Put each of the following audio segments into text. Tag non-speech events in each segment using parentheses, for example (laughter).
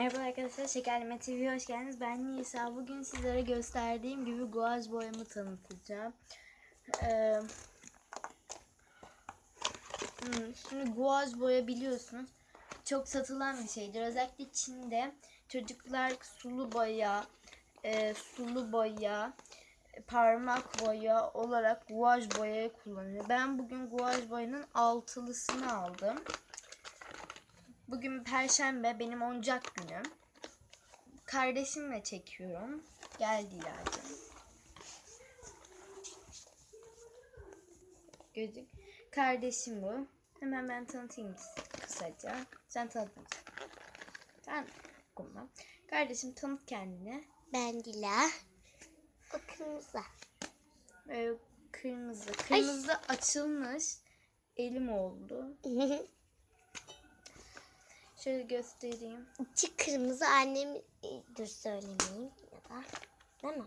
Merhaba arkadaşlar, Şekerleme TV'ye hoş geldiniz. Ben Nisa. Bugün sizlere gösterdiğim gibi guaj boyamı tanıtacağım. Ee, hmm, şimdi guaj boya biliyorsunuz çok satılan bir şeydir. Özellikle Çin'de çocuklar sulu boya, e, sulu boya, parmak boya olarak guaj boyayı kullanıyor. Ben bugün guaj boyanın altılısını aldım. Bugün perşembe benim oyuncak günüm. Kardeşimle çekiyorum. Gel Dilacığım. Gözük. Kardeşim bu. Hemen ben tanıtayım kısaca. Sen tanıt. Sen dokunma. Kardeşim tanıt kendini. Ben Dila. O kırmızı. Ee, kırmızı. Kırmızı açılmış. Elim oldu. (laughs) Şöyle göstereyim. İçi kırmızı annem dur söylemeyeyim ya da değil mi?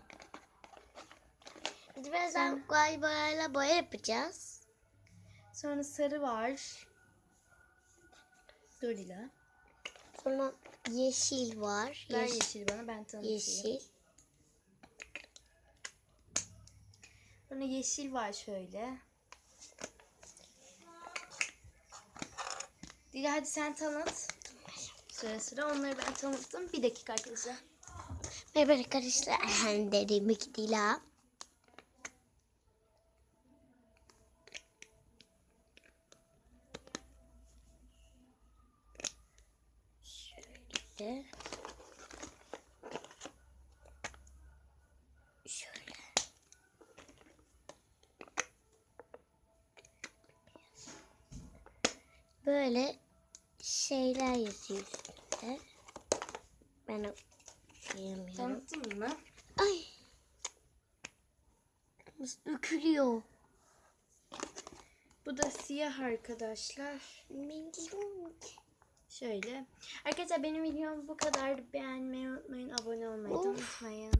Biz birazdan guay boyayla boya yapacağız. Sonra sarı var. Dila. Sonra yeşil var. Ver Yeş- yeşil bana ben tanıtayım. yeşil. Sonra yeşil var şöyle. Dila hadi sen tanıt. Sıra sıra onları ben tanıttım. Bir dakika arkadaşlar. Merhaba arkadaşlar. (laughs) Dediğim ki Dila. Şöyle. Şöyle. Böyle şeyler yazıyor üstünde. Ben okuyamıyorum. Tanıttın mı? Ay. Nasıl dökülüyor? Bu da siyah arkadaşlar. Bilmiyorum ki. Şöyle. Arkadaşlar benim videom bu kadar. Beğenmeyi unutmayın. Abone olmayı da unutmayın.